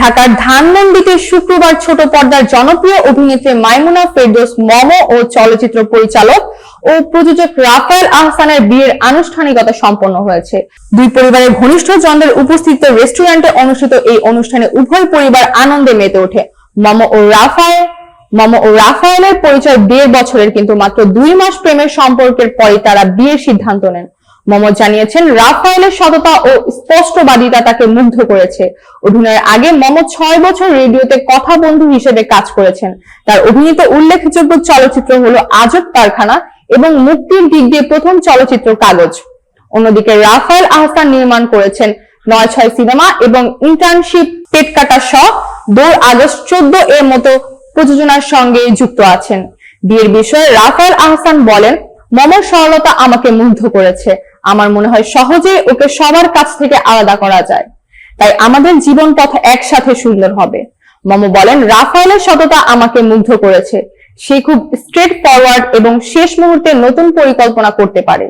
ঢাকার ধানমন্ডিতে শুক্রবার ছোট পর্দার জনপ্রিয় অভিনেত্রী মাইমুনা ফেরদৌস, মম ও চলচ্চিত্র পরিচালক ও প্রযোজক রাফায়েল আহসানের বিয়ের আনুষ্ঠানিকতা সম্পন্ন হয়েছে। দুই পরিবারের ঘনিষ্ঠ জনদের উপস্থিত রেস্টুরেন্টে অনুষ্ঠিত এই অনুষ্ঠানে উভয় পরিবার আনন্দে মেতে ওঠে। মম ও রাফায়েল, মম ও রাফায়েলের পরিচয় বিয়ের বছরের, কিন্তু মাত্র দুই মাস প্রেমের সম্পর্কের পরে তারা বিয়ের সিদ্ধান্ত নেন। মম জানিয়েছেন, রাফায়েলের সততা ও স্পষ্টবাদিতা তাকে মুগ্ধ করেছে। অভিনয়ের আগে মম ছয় বছর রেডিওতে কথা বন্ধু হিসেবে কাজ করেছেন। তার অভিনীত উল্লেখযোগ্য চলচ্চিত্র হলো আজব কারখানা এবং মুক্তির দিক দিয়ে প্রথম চলচ্চিত্র কাগজ। অন্যদিকে রাফায়েল আহসান নির্মাণ করেছেন নয় ছয় সিনেমা এবং ইন্টার্নশিপ পেট কাটা শ দৌড় আগস্ট চোদ্দ এর মতো প্রযোজনার সঙ্গে যুক্ত আছেন। বিয়ের বিষয়ে রাফায়েল আহসান বলেন মমর সরলতা আমাকে মুগ্ধ করেছে। আমার মনে হয় সহজে ওকে সবার কাছ থেকে আলাদা করা যায়। তাই আমাদের জীবন পথ একসাথে সুন্দর হবে। মম বলেন, রাফায়েলের সততা আমাকে মুগ্ধ করেছে। সে খুব স্ট্রেট ফরওয়ার্ড এবং শেষ মুহূর্তে নতুন পরিকল্পনা করতে পারে।